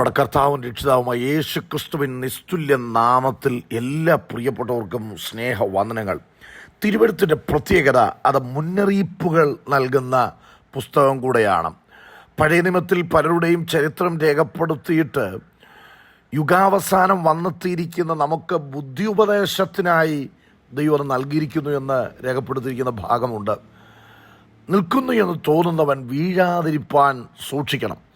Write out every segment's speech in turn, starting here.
നമ്മുടെ കർത്താവും രക്ഷിതാവുമായ യേശു ക്രിസ്തുവിൻ നിസ്തുല്യ നാമത്തിൽ എല്ലാ പ്രിയപ്പെട്ടവർക്കും സ്നേഹ വന്ദനങ്ങൾ തിരുവഴുത്തിന്റെ പ്രത്യേകത അത് മുന്നറിയിപ്പുകൾ നൽകുന്ന പുസ്തകം കൂടെയാണ്. പഴയ നിമത്തിൽ പലരുടെയും ചരിത്രം രേഖപ്പെടുത്തിയിട്ട് യുഗാവസാനം വന്നെത്തിയിരിക്കുന്ന നമുക്ക് ബുദ്ധി ഉപദേശത്തിനായി ദൈവം നൽകിയിരിക്കുന്നു എന്ന് രേഖപ്പെടുത്തിയിരിക്കുന്ന ഭാഗമുണ്ട്. നിൽക്കുന്നു എന്ന് തോന്നുന്നവൻ വീഴാതിരിപ്പാൻ സൂക്ഷിക്കണം.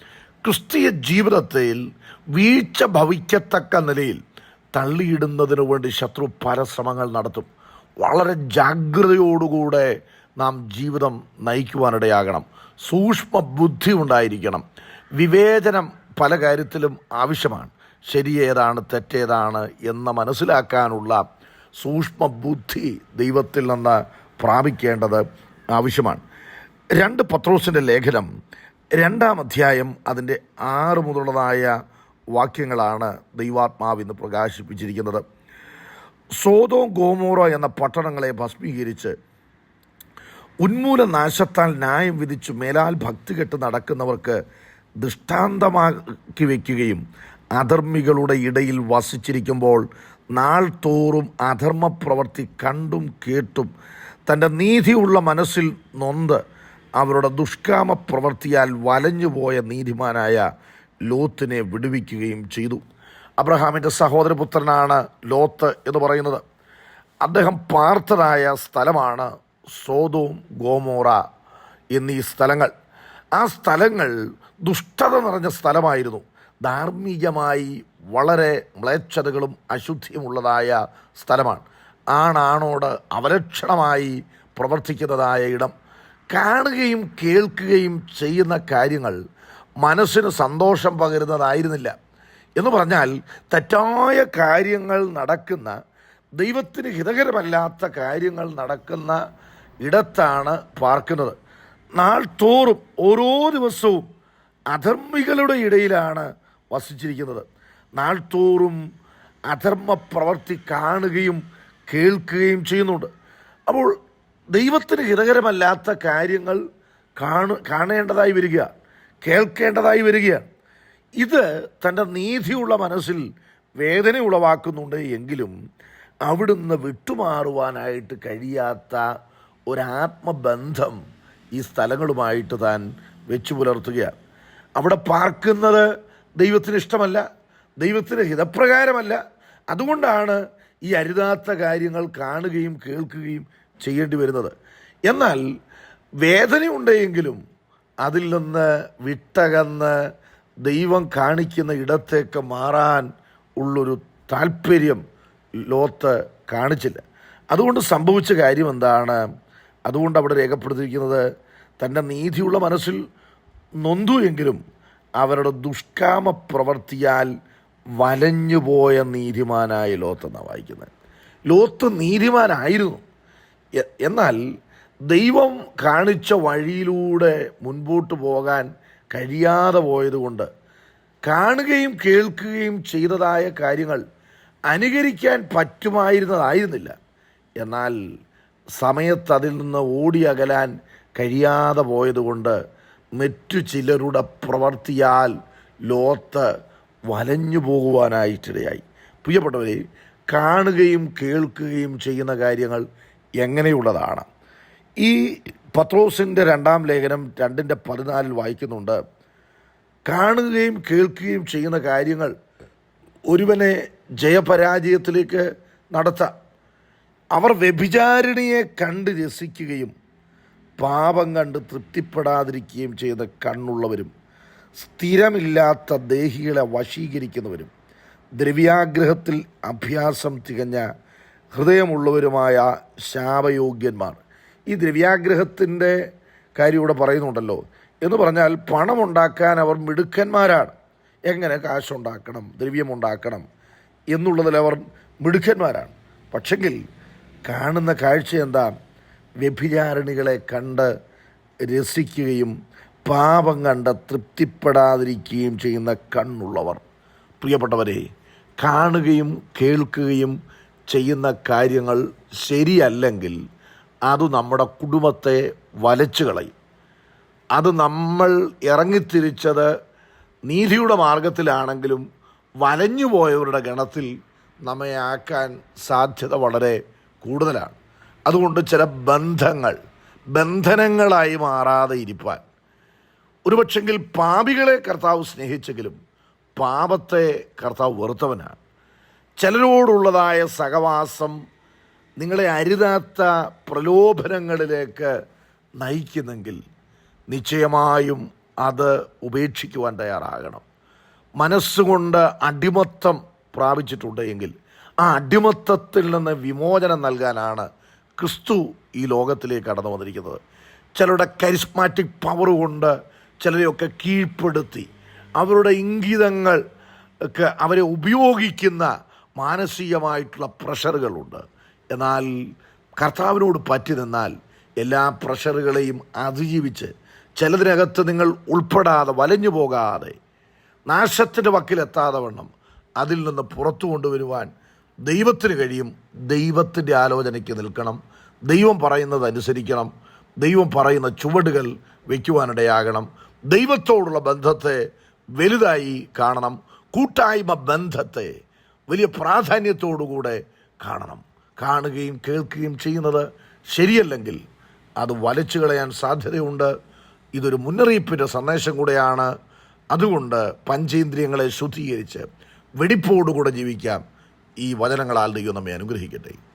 ക്രിസ്തീയ ജീവിതത്തിൽ വീഴ്ച ഭവിക്കത്തക്ക നിലയിൽ തള്ളിയിടുന്നതിനു വേണ്ടി ശത്രു പരശ്രമങ്ങൾ നടത്തും. വളരെ ജാഗ്രതയോടുകൂടെ നാം ജീവിതം നയിക്കുവാനിടയാകണം. സൂക്ഷ്മ ബുദ്ധി ഉണ്ടായിരിക്കണം. വിവേചനം പല കാര്യത്തിലും ആവശ്യമാണ്. ശരിയേതാണ് തെറ്റേതാണ് എന്ന് മനസ്സിലാക്കാനുള്ള സൂക്ഷ്മ ബുദ്ധി ദൈവത്തിൽ നിന്ന് പ്രാപിക്കേണ്ടത് ആവശ്യമാണ്. രണ്ട് പത്രോസിന്റെ ലേഖനം രണ്ടാം അധ്യായം അതിന്റെ ആറ് മുതലുള്ളതായ വാക്യങ്ങളാണ് ദൈവാത്മാവ് ഇന്ന് പ്രകാശിപ്പിച്ചിരിക്കുന്നത്. സോതോ ഗോമോറ എന്ന പട്ടണങ്ങളെ ഭസ്മീകരിച്ച് ഉന്മൂലനാശത്താൽ ന്യായം വിധിച്ചു മേലാൽ ഭക്തി കെട്ട് നടക്കുന്നവർക്ക് ദൃഷ്ടാന്തമാക്കി വയ്ക്കുകയും അധർമ്മികളുടെ ഇടയിൽ വസിച്ചിരിക്കുമ്പോൾ നാൾ തോറും അധർമ്മ പ്രവൃത്തി കണ്ടും കേട്ടും തന്റെ നീതിയുള്ള മനസ്സിൽ നൊന്ത് അവരുടെ ദുഷ്കാമ പ്രവൃത്തിയാൽ വലഞ്ഞുപോയ നീതിമാനായ ലോത്തിനെ വിടുവിക്കുകയും ചെയ്തു. അബ്രഹാമിന്റെ സഹോദരപുത്രനാണ് ലോത്ത് എന്ന് പറയുന്നത്. അദ്ദേഹം പാർത്തനായ സ്ഥലമാണ് സോതോം ഗോമോറ എന്നീ സ്ഥലങ്ങൾ. ആ സ്ഥലങ്ങൾ ദുഷ്ടത നിറഞ്ഞ സ്ഥലമായിരുന്നു. ധാർമ്മികമായി വളരെ മ്ലേച്ഛതകളും അശുദ്ധിയുമുള്ളതായ സ്ഥലമാണ്. ആണാണോട് അവലക്ഷണമായി പ്രവർത്തിക്കുന്നതായ ഇടം. കാണുകയും കേൾക്കുകയും ചെയ്യുന്ന കാര്യങ്ങൾ മനസ്സിന് സന്തോഷം പകരുന്നതായിരുന്നില്ല. എന്ന് പറഞ്ഞാൽ തെറ്റായ കാര്യങ്ങൾ നടക്കുന്ന ദൈവത്തിന് ഹിതകരമല്ലാത്ത കാര്യങ്ങൾ നടക്കുന്ന ഇടത്താണ് പാർക്കുന്നത്. നാൾ തോറും ഓരോ ദിവസവും അധർമ്മികളുടെ ഇടയിലാണ് വസിച്ചിരിക്കുന്നത്. നാൾ തോറും അധർമ്മ പ്രവർത്തി കാണുകയും കേൾക്കുകയും ചെയ്യുന്നുണ്ട്. അപ്പോൾ ദൈവത്തിന് ഹിതകരമല്ലാത്ത കാര്യങ്ങൾ കാണു കാണേണ്ടതായി വരിക കേൾക്കേണ്ടതായി വരികയാണ്. ഇത് തന്റെ നീതിയുള്ള മനസ്സിൽ വേദന ഉളവാക്കുന്നുണ്ട് എങ്കിലും അവിടുന്ന് വിട്ടുമാറുവാനായിട്ട് കഴിയാത്ത ഒരാത്മബന്ധം ഈ സ്ഥലങ്ങളുമായിട്ട് താൻ വെച്ചു പുലർത്തുകയാണ്. അവിടെ പാർക്കുന്നത് ദൈവത്തിന് ഇഷ്ടമല്ല ദൈവത്തിന് ഹിതപ്രകാരമല്ല. അതുകൊണ്ടാണ് ഈ അരുതാത്ത കാര്യങ്ങൾ കാണുകയും കേൾക്കുകയും ചെയ്യേണ്ടി വരുന്നത്. എന്നാൽ വേദനയുണ്ടെങ്കിലും അതിൽ നിന്ന് വിട്ടകന്ന് ദൈവം കാണിക്കുന്ന ഇടത്തേക്ക് മാറാൻ ഉള്ളൊരു താല്പര്യം ലോത്ത് കാണിച്ചില്ല. അതുകൊണ്ട് സംഭവിച്ച കാര്യം എന്താണ്? അതുകൊണ്ട് അവിടെ രേഖപ്പെടുത്തിയിരിക്കുന്നത് തന്റെ നീതിയുള്ള മനസ്സിൽ നൊന്തു എങ്കിലും അവരുടെ ദുഷ്കാമ പ്രവർത്തിയാൽ വലഞ്ഞുപോയ നീതിമാനായ ലോത്ത് എന്നാണ് വായിക്കുന്നത്. ലോത്ത് നീതിമാനായിരുന്നു. എന്നാൽ ദൈവം കാണിച്ച വഴിയിലൂടെ മുൻപോട്ട് പോകാൻ കഴിയാതെ പോയതുകൊണ്ട് കാണുകയും കേൾക്കുകയും ചെയ്തതായ കാര്യങ്ങൾ അനുകരിക്കാൻ പറ്റുമായിരുന്നതായിരുന്നില്ല. എന്നാൽ സമയത്ത് അതിൽ നിന്ന് ഓടി അകലാൻ കഴിയാതെ പോയതുകൊണ്ട് മറ്റു ചിലരുടെ പ്രവർത്തിയാൽ ലോത്ത് വലഞ്ഞു പോകുവാനായിട്ടിടയായി. പ്രിയപ്പെട്ടവരെ കാണുകയും കേൾക്കുകയും ചെയ്യുന്ന കാര്യങ്ങൾ എങ്ങനെയുള്ളതാണ്? ഈ പത്രോസിന്റെ രണ്ടാം ലേഖനം രണ്ടിന്റെ പതിനാലിൽ വായിക്കുന്നുണ്ട്. കാണുകയും കേൾക്കുകയും ചെയ്യുന്ന കാര്യങ്ങൾ ഒരുവനെ ജയപരാജയത്തിലേക്ക് നടത്താം. അവർ വ്യഭിചാരിണിയെ കണ്ട് രസിക്കുകയും പാപം കണ്ട് തൃപ്തിപ്പെടാതിരിക്കുകയും ചെയ്യുന്ന കണ്ണുള്ളവരും സ്ഥിരമില്ലാത്ത ദേഹികളെ വശീകരിക്കുന്നവരും ദ്രവ്യാഗ്രഹത്തിൽ അഭ്യാസം തികഞ്ഞ ഹൃദയമുള്ളവരുമായ ശാപയോഗ്യന്മാർ. ഈ ദ്രവ്യാഗ്രഹത്തിന്റെ കാര്യം ഇവിടെ പറയുന്നുണ്ടല്ലോ. എന്ന് പറഞ്ഞാൽ പണമുണ്ടാക്കാൻ അവർ മിടുക്കന്മാരാണ്. എങ്ങനെ കാശുണ്ടാക്കണം ദ്രവ്യമുണ്ടാക്കണം എന്നുള്ളതിൽ അവർ മിടുക്കന്മാരാണ്. പക്ഷെങ്കിൽ കാണുന്ന കാഴ്ച എന്താ? വ്യഭിചാരിണികളെ കണ്ട് രസിക്കുകയും പാപം കണ്ട് തൃപ്തിപ്പെടാതിരിക്കുകയും ചെയ്യുന്ന കണ്ണുള്ളവർ. പ്രിയപ്പെട്ടവരെ കാണുകയും കേൾക്കുകയും ചെയ്യുന്ന കാര്യങ്ങൾ ശരിയല്ലെങ്കിൽ അത് നമ്മുടെ കുടുംബത്തെ വലച്ചു കളയും. അത് നമ്മൾ ഇറങ്ങിത്തിരിച്ചത് നീതിയുടെ മാർഗത്തിലാണെങ്കിലും വലഞ്ഞു പോയവരുടെ ഗണത്തിൽ നമ്മെ ആക്കാൻ സാധ്യത വളരെ കൂടുതലാണ്. അതുകൊണ്ട് ചില ബന്ധങ്ങൾ ബന്ധനങ്ങളായി മാറാതെ ഇരിപ്പാൻ. ഒരുപക്ഷെങ്കിൽ പാപികളെ കർത്താവ് സ്നേഹിച്ചെങ്കിലും പാപത്തെ കർത്താവ് വെറുത്തവനാണ്. ചിലരോടുള്ളതായ സഹവാസം നിങ്ങളെ അരുതാത്ത പ്രലോഭനങ്ങളിലേക്ക് നയിക്കുന്നെങ്കിൽ നിശ്ചയമായും അത് ഉപേക്ഷിക്കുവാൻ തയ്യാറാകണം. മനസ്സുകൊണ്ട് അടിമത്തം പ്രാപിച്ചിട്ടുണ്ട് എങ്കിൽ ആ അടിമത്തത്തിൽ നിന്ന് വിമോചനം നൽകാനാണ് ക്രിസ്തു ഈ ലോകത്തിലേക്ക് കടന്നു വന്നിരിക്കുന്നത്. ചിലരുടെ കരിസ്മാറ്റിക് പവർ കൊണ്ട് ചിലരെയൊക്കെ കീഴ്പ്പെടുത്തി അവരുടെ ഇംഗിതങ്ങൾ ഒക്കെ അവരെ ഉപയോഗിക്കുന്ന മാനസികമായിട്ടുള്ള പ്രഷറുകളുണ്ട്. എന്നാൽ കർത്താവിനോട് പറ്റി നിന്നാൽ എല്ലാ പ്രഷറുകളെയും അതിജീവിച്ച് ചിലതിനകത്ത് നിങ്ങൾ ഉൾപ്പെടാതെ വലഞ്ഞു പോകാതെ നാശത്തിന്റെ വക്കിലെത്താതെ വണ്ണം അതിൽ നിന്ന് പുറത്തു കൊണ്ടുവരുവാൻ ദൈവത്തിന് കഴിയും. ദൈവത്തിന്റെ ആലോചനയ്ക്ക് നിൽക്കണം. ദൈവം പറയുന്നത് അനുസരിക്കണം ദൈവം പറയുന്ന ചുവടുകൾ വയ്ക്കുവാനിടയാകണം ദൈവത്തോടുള്ള ബന്ധത്തെ വലുതായി കാണണം. കൂട്ടായ്മ ബന്ധത്തെ വലിയ പ്രാധാന്യത്തോടുകൂടെ കാണണം. കാണുകയും കേൾക്കുകയും ചെയ്യുന്നത് ശരിയല്ലെങ്കിൽ അത് വലച്ചു കളയാൻ സാധ്യതയുണ്ട്. ഇതൊരു മുന്നറിയിപ്പിന്റെ സന്ദേശം കൂടെയാണ്. അതുകൊണ്ട് പഞ്ചേന്ദ്രിയങ്ങളെ ശുദ്ധീകരിച്ച് വെടിപ്പോടുകൂടെ ജീവിക്കാം. ഈ വചനങ്ങളാൽ ദൈവം നമ്മെ അനുഗ്രഹിക്കട്ടെ.